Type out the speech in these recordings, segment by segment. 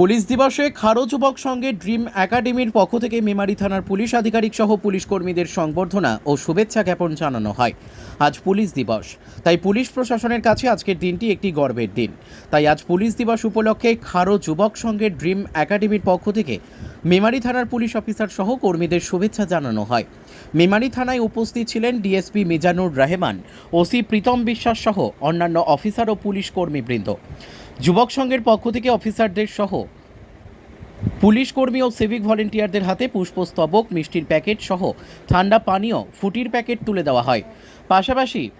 Police দিবসে খারো যুবক সঙ্গে ড্রিম একাডেমির পক্ষ থেকে মেমারি থানার পুলিশ আধিকারিক সহ পুলিশ কর্মীদের সংবর্ধনা ও শুভেচ্ছা জ্ঞাপন জানানো হয়। আজ পুলিশ দিবস। তাই পুলিশ প্রশাসনের কাছে আজকের দিনটি একটি গর্বের দিন। তাই আজ পুলিশ দিবস উপলক্ষে খারো যুবক সঙ্গে ড্রিম একাডেমির পক্ষ থেকে মেমারি থানার পুলিশ অফিসার সহ কর্মীদের শুভেচ্ছা জানানো হয়। মেমারি থানায় উপস্থিত ছিলেন ডিএসপি মিজানুর রহমান, ওসি প্রীতম বিশ্বাস সহ অন্যান্য অফিসার ও পুলিশ কর্মীবৃন্দ। যুবক সংঘের পক্ষ থেকে অফিসারদের সহ পুলিশ কর্মী ও সিভিক ভলেন্টিয়ারদের হাতে পুষ্পস্তবক, মিষ্টির প্যাকেট সহ ঠান্ডা পানীয়, ফুটির প্যাকেট তুলে দেওয়া হয়। পাশাপাশি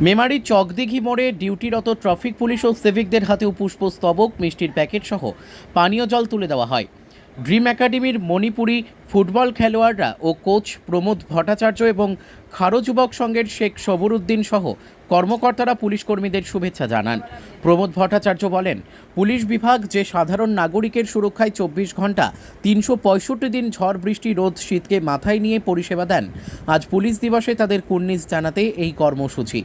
মেমারি চকদিঘি মোড়ে ডিউটিরত ট্রাফিক পুলিশ ও সিভিকদের হাতেও পুষ্পস্তবক, মিষ্টির প্যাকেট সহ পানীয় জল তুলে দেওয়া হয়। ড্রিম একাডেমির মণিপুরি ফুটবল খেলোয়াড়রা ও কোচ প্রমোদ ভট্টাচার্য এবং খারো যুবক সংঘের শেখ সবরুদ্দিন সহ কর্মকর্তারা পুলিশ কর্মীদের শুভেচ্ছা জানান। প্রমোদ ভট্টাচার্য বলেন, পুলিশ বিভাগ যে সাধারণ নাগরিকের সুরক্ষায় চব্বিশ ঘণ্টা তিনশো পঁয়ষট্টি দিন ঝড়, বৃষ্টি, রোদ, শীতকে মাথায় নিয়ে পরিষেবা দেন, আজ পুলিশ দিবসে তাদের কুর্নিশ জানাতে এই কর্মসূচি।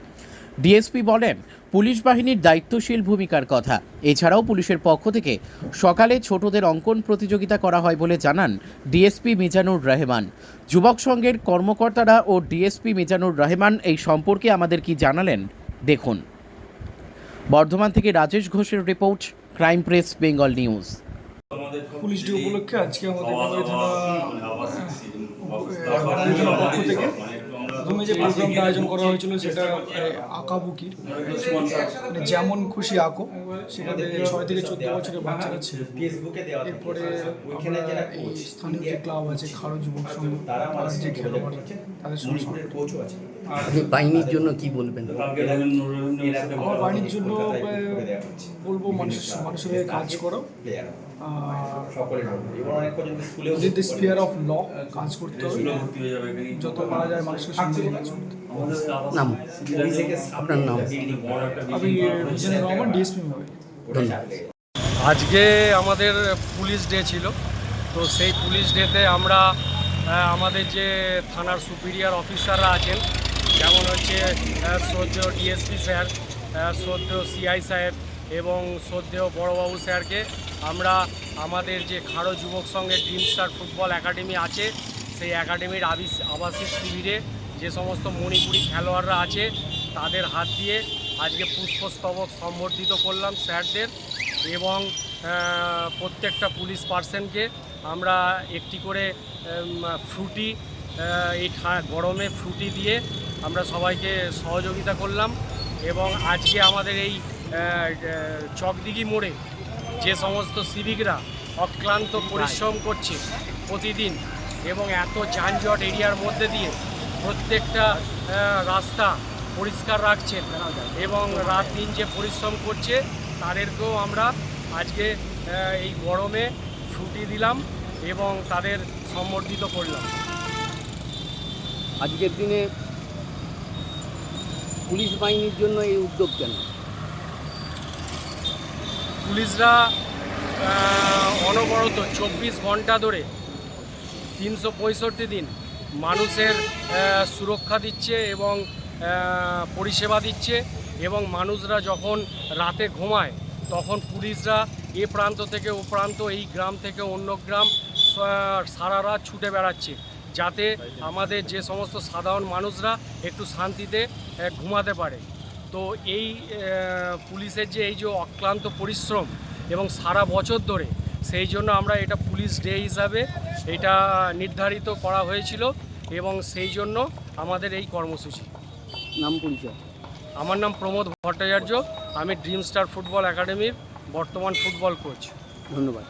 ডিএসপি বলেন পুলিশ বাহিনীর দায়িত্বশীল ভূমিকার কথা। এছাড়াও পুলিশের পক্ষ থেকে সকালে ছোটদের অঙ্কন প্রতিযোগিতা করা হয় বলে জানান ডিএসপি মিজানুর রহমান। যুবক সংঘের কর্মকর্তারা ও ডিএসপি মিজানুর রহমান এই সম্পর্কে আমাদের কি জানালেন দেখুন। বর্ধমান থেকে রাজেশ ঘোষের report crime press Bengal news. Police day উপলক্ষে আজকে আমাদের পক্ষ থেকে প্রথমে যে প্রোগ্রামটা আয়োজন করা হয়েছিল সেটা আঁকাবুকির মানে যেমন খুশি আঁকো সেখানে ছয় থেকে চোদ্দ বছরের বাচ্চারা ছিল। এরপরে আমরা এই স্থানীয় যে ক্লাব আছে খারো যুবক সংঘ তার যে খেলোয়াড় তাদের সঙ্গে। আপনি বাহিনীর জন্য কি বলবেন? আমার বাড়ির জন্য বলব মানুষ মানুষের কাজ করো। স্পিয়ার অফ ল কাজ করতে হবে। যত পারা যায় মানুষের সঙ্গে। আজকে আমাদের পুলিশ ডে ছিল, তো সেই পুলিশ ডেতে আমরা আমাদের যে থানার সুপিরিয়ার অফিসাররা আছেন, যেমন হচ্ছে শ্রদ্ধেয় ডিএসপি স্যার শ্রদ্ধেয় সিআই সাহেব এবং শ্রদ্ধেয় বড়বাবু স্যারকে আমরা আমাদের যে খাড়ো যুবক সঙ্গে ড্রিম স্টার ফুটবল একাডেমি আছে, সেই একাডেমির আবিস আবাসিক শিবিরে যে সমস্ত মণিপুরি খেলোয়াড়রা আছে, তাদের হাত দিয়ে আজকে পুষ্পস্তবক সম্বর্ধিত করলাম স্যারদের এবং প্রত্যেকটা পুলিশ পার্সনকে আমরা একটি করে ফ্রুটি এই গরমে ফ্রুটি দিয়ে আমরা সবাইকে সহযোগিতা করলাম এবং আজকে আমাদের এই চকদিঘি মোড়ে যে সমস্ত সিভিকরা অক্লান্ত পরিশ্রম করছে প্রতিদিন এবং এত যানজট এরিয়ার মধ্যে দিয়ে প্রত্যেকটা রাস্তা পরিষ্কার রাখছেন এবং রাত দিন যে পরিশ্রম করছে তাদেরকেও আমরা আজকে এই গরমে ছুটি দিলাম এবং তাদের সম্বর্ধিত করলাম। আজকের দিনে পুলিশ বাহিনীর জন্য এই উদ্যোগ কেন? পুলিশরা অনবরত চব্বিশ ঘণ্টা ধরে তিনশো পঁয়ষট্টি দিন মানুষের সুরক্ষা দিচ্ছে এবং পরিষেবা দিচ্ছে এবং মানুষরা যখন রাতে ঘুমায়, তখন পুলিশরা এ প্রান্ত থেকে ও প্রান্ত, এই গ্রাম থেকে অন্য গ্রাম সারা রাত ছুটে বেড়াচ্ছে যাতে আমাদের যে সমস্ত সাধারণ মানুষরা একটু শান্তিতে ঘুমাতে পারে। তো এই পুলিশের যে এই যে অক্লান্ত পরিশ্রম এবং সারা বছর ধরে সেই জন্য আমরা এটা পুলিশ ডে হিসাবে এটা নির্ধারিত করা হয়েছিল এবং সেই জন্য আমাদের এই কর্মসূচি। নাম পরিচয়? আমার নাম প্রমোদ ভট্টাচার্য আমি ড্রিম স্টার ফুটবল একাডেমির বর্তমান ফুটবল কোচ। ধন্যবাদ।